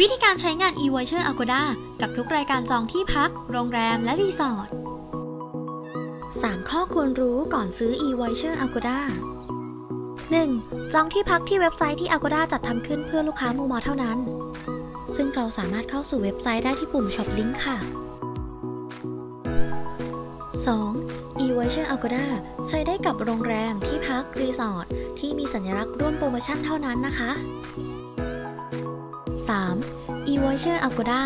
วิธีการใช้งาน e-voucher Agoda กับทุกรายการจองที่พัก โรงแรม และรีสอร์ท 3 ข้อควรรู้ก่อนซื้อ e-voucher Agoda 1. จองที่พักที่เว็บไซต์ที่ Agoda จัดทำขึ้นเพื่อลูกค้ามูมอเท่านั้น ซึ่งเราสามารถเข้าสู่เว็บไซต์ได้ที่ปุ่ม Shop Link ค่ะ 2. e-voucher Agoda ใช้ได้กับโรงแรมที่พักรีสอร์ทที่มีสัญลักษณ์ร่วมโปรโมชั่นเท่านั้นนะคะ 3. e-voucher Agoda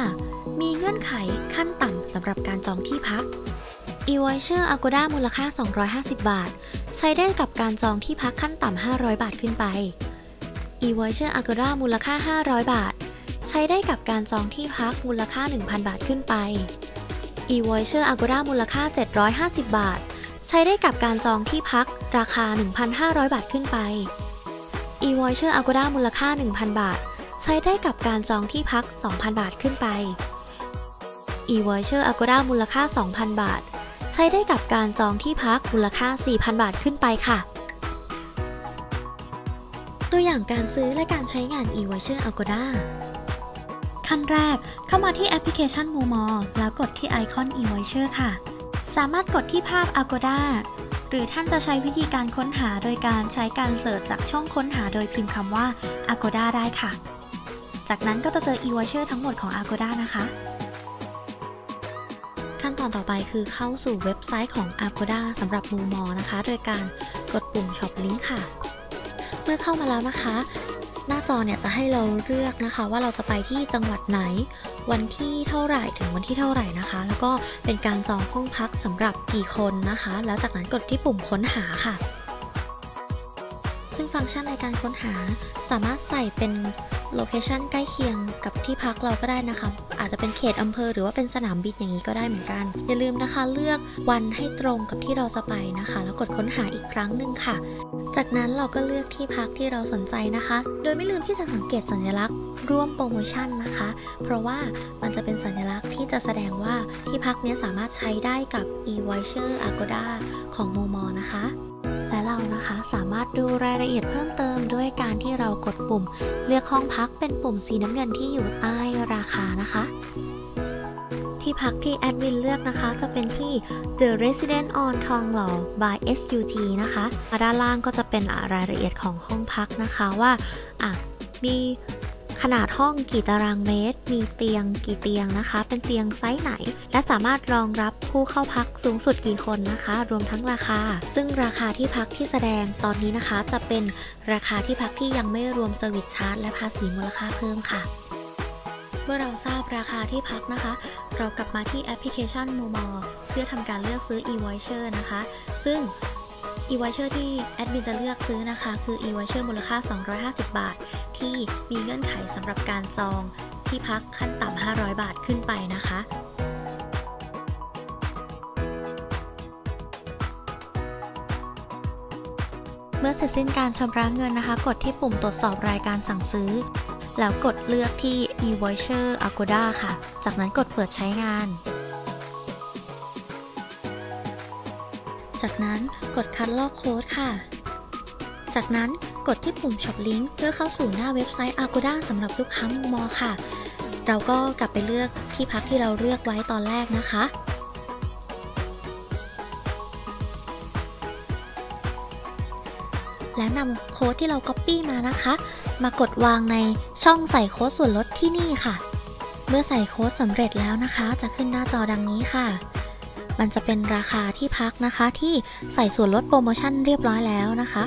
มีเงื่อนไขขั้นต่ำสำหรับการจองที่พัก e-voucher Agoda มูลค่า 250 บาท ใช้ได้กับการจองที่พักขั้นต่ำ 500 บาทขึ้นไป e-voucher Agoda มูลค่า 500 บาท ใช้ได้กับการจองที่พักมูลค่า 1,000 บาทขึ้นไป e-voucher Agoda มูลค่า 750 บาท ใช้ได้กับการจองที่พักราคา 1,500 บาทขึ้นไป e-voucher Agoda มูลค่า 1,000 บาท ใช้ได้กับการจองที่พัก 2,000 บาทขึ้นไป e-voucher Agoda มูลค่า 2,000 บาท ใช้ได้กับการจองที่พักมูลค่า 4,000 บาทขึ้นไปค่ะ ตัวอย่างการซื้อและการใช้งาน e-voucher Agoda ขั้นแรกเข้ามาที่แอปพลิเคชัน Momo แล้วกดที่ไอคอน e-voucher ค่ะ สามารถกดที่ภาพ Agoda หรือท่านจะใช้วิธีการค้นหาโดยการใช้การเสิร์ชจากช่องค้นหาโดยพิมพ์คำว่า Agoda ได้ค่ะ จากนั้นก็จะเจอ e-voucher ทั้งหมดของ Agoda นะคะ ขั้นตอนต่อไปคือเข้าสู่เว็บไซต์ของ Agoda สำหรับ Momo นะคะ โดยการกดปุ่ม Shop Link ค่ะ เมื่อเข้ามาแล้วนะคะ หน้าจอเนี่ยจะให้เราเลือกนะคะ ว่าเราจะไปที่จังหวัดไหน วันที่เท่าไหร่ถึงวันที่เท่าไหร่นะคะ แล้วก็เป็นการจองห้องพักสำหรับกี่คนนะคะ แล้วจากนั้นกดที่ปุ่มค้นหาค่ะซึ่งฟังก์ชันในการค้นหาสามารถใส่เป็น โลเคชันใกล้เคียงกับที่พักเราก็ได้นะคะอาจจะเป็นเขตอำเภอหรือว่าเป็นสนามบินอย่างนี้ก็ได้เหมือนกัน อย่าลืมนะคะเลือกวันให้ตรงกับที่เราจะไปนะคะ แล้วกดค้นหาอีกครั้งหนึ่งค่ะ จากนั้นเราก็เลือกที่พักที่เราสนใจนะคะ โดยไม่ลืมที่จะสังเกตสัญลักษณ์ ร่วมโปรโมชั่นนะคะ เพราะว่ามันจะเป็นสัญลักษณ์ที่จะแสดงว่าที่พักนี้สามารถใช้ได้กับ e-voucher Agoda ของ Momo นะคะ นะคะ สามารถดูรายละเอียดเพิ่มเติมด้วยการที่เรากดปุ่ม เลือกห้องพักเป็นปุ่มสีน้ำเงินที่อยู่ใต้ราคานะคะ ที่พักที่แอดมินเลือกนะคะ จะเป็นที่ The Resident on ทองหล่อ by SUG นะคะด้านล่างก็จะเป็นรายละเอียดของห้องพักนะคะว่ามี ขนาดห้องกี่ตารางเมตร มีเตียงกี่เตียงนะคะ เป็นเตียงไซส์ไหน และสามารถรองรับผู้เข้าพักสูงสุดกี่คนนะคะ รวมทั้งราคา ซึ่งราคาที่พักที่แสดงตอนนี้นะคะ จะเป็นราคาที่พักที่ยังไม่รวมเซอร์วิสชาร์จและภาษีมูลค่าเพิ่มค่ะเมื่อเราทราบราคาที่พักนะคะ เรากลับมาที่แอปพลิเคชัน Momo เพื่อทำการเลือกซื้อ e-voucher นะคะ ซึ่ง e-voucher ที่แอดมินจะเลือกซื้อนะคะ คือ e-voucher มูลค่า 250 บาท ที่มีเงื่อนไขสำหรับการจองที่พักขั้นต่ำ 500 บาทขึ้นไปนะคะเมื่อเสร็จสิ้นการชำระเงินนะคะ กดที่ปุ่มตรวจสอบรายการสั่งซื้อ แล้วกดเลือกที่ e-voucher Agoda ค่ะ จากนั้นกดเปิดใช้งาน จากนั้นกดคัดลอกโค้ดค่ะ จากนั้นกดที่ปุ่ม Shop Link เพื่อเข้าสู่หน้าเว็บไซต์ Agoda สำหรับลูกค้ามุมมอค่ะ เราก็กลับไปเลือกที่พักที่เราเลือกไว้ตอนแรกนะคะแล้วนำโค้ดที่เรา Copy มานะคะ มากดวางในช่องใส่โค้ดส่วนลดที่นี่ค่ะ เมื่อใส่โค้ดสำเร็จแล้วนะคะ จะขึ้นหน้าจอดังนี้ค่ะ มันจะเป็นราคาที่พักนะคะที่ใส่ส่วนลดโปรโมชั่นเรียบร้อยแล้วนะคะ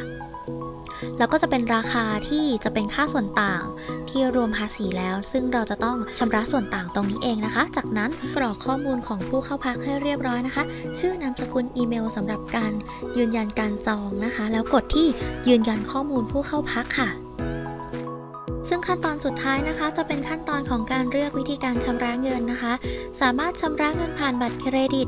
แล้วก็จะเป็นราคาที่จะเป็นค่าส่วนต่างที่รวมภาษีแล้ว ซึ่งเราจะต้องชำระส่วนต่างตรงนี้เองนะคะ จากนั้นกรอกข้อมูลของผู้เข้าพักให้เรียบร้อยนะคะ ชื่อนามสกุลอีเมลสำหรับการยืนยันการจองนะคะ แล้วกดที่ยืนยันข้อมูลผู้เข้าพักค่ะซึ่งขั้นตอนสุดท้ายนะคะ จะเป็นขั้นตอนของการเลือกวิธีการชำระเงินนะคะ สามารถชำระเงินผ่านบัตรเครดิต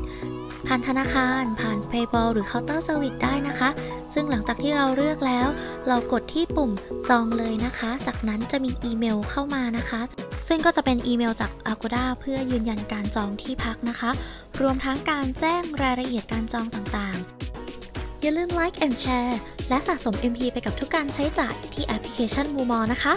ผ่านธนาคาร ผ่าน PayPal หรือ Counter Service ได้นะคะ ซึ่งหลังจากที่เราเลือกแล้ว เรากดที่ปุ่มจองเลยนะคะ จากนั้นจะมีอีเมลเข้ามานะคะ ซึ่งก็จะเป็นอีเมลจาก Agoda เพื่อยืนยันการจองที่พักนะคะ รวมทั้งการแจ้งรายละเอียดการจองต่างๆ อย่าลืม Like and Share และสะสม MP ไปกับทุกการใช้จ่ายที่แอปพลิเคชัน Momo นะคะ